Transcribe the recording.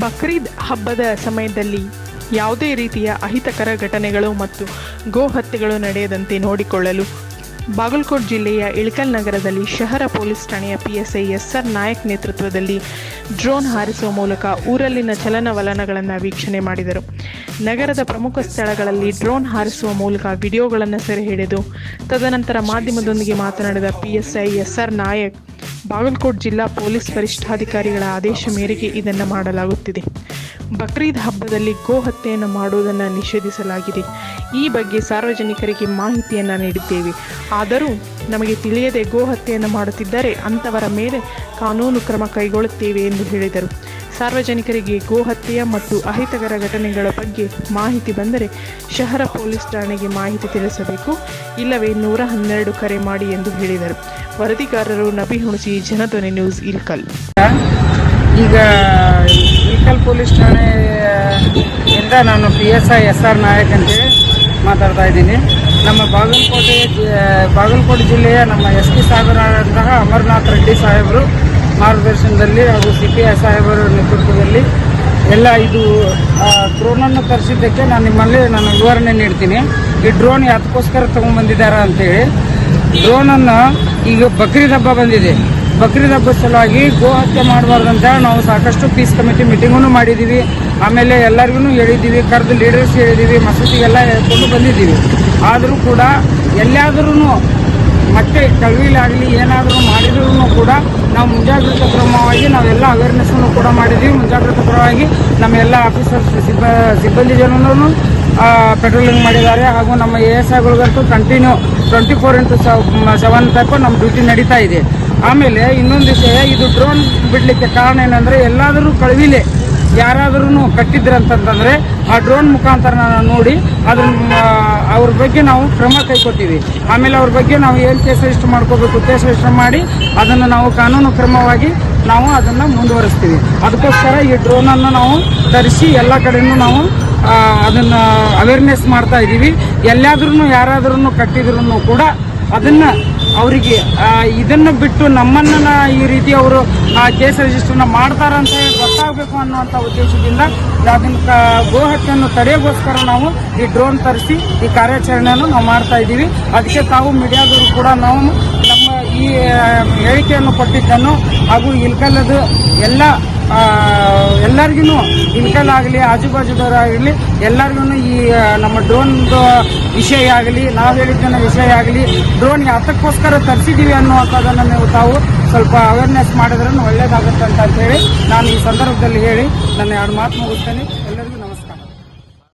ಬಕ್ರೀದ್ ಹಬ್ಬದ ಸಮಯದಲ್ಲಿ ಯಾವುದೇ ರೀತಿಯ ಅಹಿತಕರ ಘಟನೆಗಳು ಮತ್ತು ಗೋ ಹತ್ಯೆಗಳು ನಡೆಯದಂತೆ ನೋಡಿಕೊಳ್ಳಲು ಬಾಗಲಕೋಟ್ ಜಿಲ್ಲೆಯ ಇಳಕಲ್ ನಗರದಲ್ಲಿ ಶಹರ ಪೊಲೀಸ್ ಠಾಣೆಯ ಪಿಎಸ್ಐ ಎಸ್ಆರ್ ನಾಯಕ್ ನೇತೃತ್ವದಲ್ಲಿ ಡ್ರೋನ್ ಹಾರಿಸುವ ಮೂಲಕ ಊರಲ್ಲಿನ ಚಲನವಲನಗಳನ್ನು ವೀಕ್ಷಣೆ ಮಾಡಿದರು. ನಗರದ ಪ್ರಮುಖ ಸ್ಥಳಗಳಲ್ಲಿ ಡ್ರೋನ್ ಹಾರಿಸುವ ಮೂಲಕ ವಿಡಿಯೋಗಳನ್ನು ಸೆರೆ ಹಿಡಿದು ತದನಂತರ ಮಾಧ್ಯಮದೊಂದಿಗೆ ಮಾತನಾಡಿದ ಪಿಎಸ್ಐ ಎಸ್ಆರ್ ನಾಯಕ್ ಬಾಗಲಕೋಟ್ ಜಿಲ್ಲಾ ಪೊಲೀಸ್ ವರಿಷ್ಠಾಧಿಕಾರಿಗಳ ಆದೇಶ ಮೇರೆಗೆ ಇದನ್ನು ಮಾಡಲಾಗುತ್ತಿದೆ. ಬಕ್ರೀದ್ ಹಬ್ಬದಲ್ಲಿ ಗೋ ಹತ್ಯೆಯನ್ನು ಮಾಡುವುದನ್ನು ನಿಷೇಧಿಸಲಾಗಿದೆ. ಈ ಬಗ್ಗೆ ಸಾರ್ವಜನಿಕರಿಗೆ ಮಾಹಿತಿಯನ್ನು ನೀಡಿದ್ದೇವೆ. ಆದರೂ ನಮಗೆ ತಿಳಿಯದೆ ಗೋ ಹತ್ಯೆಯನ್ನು ಮಾಡುತ್ತಿದ್ದರೆ ಅಂಥವರ ಮೇಲೆ ಕಾನೂನು ಕ್ರಮ ಕೈಗೊಳ್ಳುತ್ತೇವೆ ಎಂದು ಹೇಳಿದರು. ಸಾರ್ವಜನಿಕರಿಗೆ ಗೋಹತ್ಯೆಯ ಮತ್ತು ಅಹಿತಕರ ಘಟನೆಗಳ ಬಗ್ಗೆ ಮಾಹಿತಿ ಬಂದರೆ ಶಹರ ಪೊಲೀಸ್ ಠಾಣೆಗೆ ಮಾಹಿತಿ ತಿಳಿಸಬೇಕು. ಇಲ್ಲವೇ ನೂರ ಹನ್ನೆರಡು ಕರೆ ಮಾಡಿ ಎಂದು ಹೇಳಿದರು. ವರದಿಗಾರರು ನಬಿ ಹುಣಸಿ, ಜನಧ್ವನಿ ನ್ಯೂಸ್, ಇಲ್ಕಲ್. ಈಗ ಇಲ್ಕಲ್ ಪೊಲೀಸ್ ಠಾಣೆಯಿಂದ ನಾನು P S I S R Nayak ಅಂತೇಳಿ ಮಾತಾಡ್ತಾ ಇದ್ದೀನಿ. ನಮ್ಮ ಬಾಗಲಕೋಟೆ ಬಾಗಲಕೋಟೆ ಜಿಲ್ಲೆಯ ನಮ್ಮ ಎಸ್ ಪಿ ಸಾಗರ ಅಮರನಾಥ್ ರೆಡ್ಡಿ ಸಾಹೇಬರು ಮಾರ್ಗದರ್ಶನದಲ್ಲಿ ಹಾಗೂ ಸಿ ಪಿ ಐ ಸಾಹೇಬರ ನೇತೃತ್ವದಲ್ಲಿ ಎಲ್ಲ ಇದು ಡ್ರೋನನ್ನು ತರಿಸಿದ್ದಕ್ಕೆ ನಾನು ನಿಮ್ಮಲ್ಲಿ ನಾನು ವಿವರಣೆ ನೀಡ್ತೀನಿ. ಈ ಡ್ರೋನ್ ಯಾತಕ್ಕೋಸ್ಕರ ತೊಗೊಂಡ್ಬಂದಿದ್ದಾರೆ ಅಂತೇಳಿ. ಡ್ರೋನನ್ನು ಈಗ ಬಕ್ರೀದ್ ಹಬ್ಬ ಬಂದಿದೆ. ಬಕ್ರೀದ್ ಹಬ್ಬದ ಸಲುವಾಗಿ ಗೋ ಹತ್ಯೆ ಮಾಡಬಾರ್ದಂತ ನಾವು ಸಾಕಷ್ಟು ಪೀಸ್ ಕಮಿಟಿ ಮೀಟಿಂಗನ್ನು ಮಾಡಿದ್ದೀವಿ ಆಮೇಲೆ ಎಲ್ಲರಿಗೂ ಹೇಳಿದ್ದೀವಿ ಕರೆದು ಲೀಡರ್ಸ್ ಹೇಳಿದ್ದೀವಿ ಮಸೂತಿಗೆಲ್ಲ ಹೇಳ್ಕೊಂಡು ಬಂದಿದ್ದೀವಿ. ಆದರೂ ಕೂಡ ಎಲ್ಲಾದ್ರೂ ಮತ್ತೆ ಕಳವಿಲಾಗಲಿ ಏನಾದರೂ ಮಾಡಿದ್ರೂ ಕೂಡ ನಾವು ಮುಂಜಾಗ್ರತಾ ಕ್ರಮವಾಗಿ ನಾವೆಲ್ಲ ಅವೇರ್ನೆಸ್ಸನ್ನು ಕೂಡ ಮಾಡಿದ್ದೀವಿ ಮುಂಜಾಗ್ರತಾ ಕ್ರಮವಾಗಿ ನಮ್ಮ ಎಲ್ಲ ಆಫೀಸರ್ಸ್ ಸಿಬ್ಬ, ಸಿಬ್ಬಂದಿ ಜನರೂ ಪೆಟ್ರೋಲಿಂಗ್ ಮಾಡಿದ್ದಾರೆ. ಹಾಗೂ ನಮ್ಮ A S ಐಗಳಿಗಂತೂ continue twenty four into seven ತನಕ ನಮ್ಮ ಡ್ಯೂಟಿ ನಡೀತಾ ಇದೆ. ಆಮೇಲೆ ಇನ್ನೊಂದು ವಿಷಯ, ಇದು ಡ್ರೋನ್ ಬಿಡಲಿಕ್ಕೆ ಕಾರಣ ಏನಂದರೆ, ಎಲ್ಲಾದರೂ ಕಳವಿಲೆ ಯಾರಾದ್ರೂ ಕಟ್ಟಿದ್ರಂತಂದ್ರೆ ಆ ಡ್ರೋನ್ ಮುಖಾಂತರ ನಾವು ನೋಡಿ ಅದ್ರ ಅವ್ರ ಬಗ್ಗೆ ನಾವು ಕ್ರಮ ಕೈಕೊತೀವಿ ಆಮೇಲೆ ಅವ್ರ ಬಗ್ಗೆ ನಾವು ಏನು ಕೇಸ್ ರಿಜಿಸ್ಟರ್ ಮಾಡ್ಕೋಬೇಕು, ಕೇಸ್ ರಿಜಿಸ್ಟರ್ ಮಾಡಿ ಅದನ್ನು ನಾವು ಕಾನೂನು ಕ್ರಮವಾಗಿ ನಾವು ಅದನ್ನು ಮುಂದುವರಿಸ್ತೀವಿ. ಅದಕ್ಕೋಸ್ಕರ ಈ ಡ್ರೋನನ್ನು ನಾವು ತರಿಸಿ ಎಲ್ಲ ಕಡೆಯೂ ನಾವು ಅದನ್ನು ಅದನ್ನ ಅವೇರ್ನೆಸ್ ಮಾಡ್ತಾ ಇದ್ದೀವಿ ಎಲ್ಲಾದ್ರೂ ಯಾರಾದ್ರೂ ಕಟ್ಟಿದ್ರು ಕೂಡ ಅದನ್ನ ಅವರಿಗೆ ಇದನ್ನು ಬಿಟ್ಟು ನಮ್ಮನ್ನ ಈ ರೀತಿ ಅವರು ಕೇಸ್ ರಿಜಿಸ್ಟರ್ನ ಮಾಡ್ತಾರಂತ ಗೊತ್ತಾಗಬೇಕು ಅನ್ನುವಂಥ ಉದ್ದೇಶದಿಂದ ಅದನ್ನು ಗೋ ಹತ್ಯೆಯನ್ನು ತಡೆಯೋಗೋಸ್ಕರ ನಾವು ಈ ಡ್ರೋನ್ ತರಿಸಿ ಈ ಕಾರ್ಯಾಚರಣೆಯನ್ನು ನಾವು ಮಾಡ್ತಾ ಇದ್ದೀವಿ. ಅದಕ್ಕೆ ತಾವು ಮೀಡಿಯಾದವರು ಕೂಡ ನಾವು ನಮ್ಮ ಈ ಹೇಳಿಕೆಯನ್ನು ಕೊಟ್ಟಿದ್ದನ್ನು ಹಾಗೂ ಇಲ್ಕಲ್ಲದು ಎಲ್ಲ ಎಲ್ಲರಿಗೂ ಇನ್ಕಲ್ ಆಗಲಿ ಆಜುಬಾಜುದವರಾಗಲಿ ಎಲ್ಲರಿಗೂ ಈ ನಮ್ಮ ಡ್ರೋನ್ದು ವಿಷಯ ಆಗಲಿ, ನಾವು ಹೇಳಿದ್ದನ್ನ ವಿಷಯ ಆಗಲಿ, ಡ್ರೋನ್ ಯಾತಕ್ಕೋಸ್ಕರ ತರಿಸಿದ್ದೀವಿ ಅನ್ನುವಂಥದ್ದನ್ನು ನೀವು ತಾವು ಸ್ವಲ್ಪ ಅವೇರ್ನೆಸ್ ಮಾಡಿದ್ರೆ ಒಳ್ಳೇದಾಗುತ್ತೆ ಅಂತ ಹೇಳಿ ನಾನು ಈ ಸಂದರ್ಭದಲ್ಲಿ ಹೇಳಿ ನನ್ನ ಎರಡು ಮಾತು ಮುಗಿಸ್ತೇನೆ.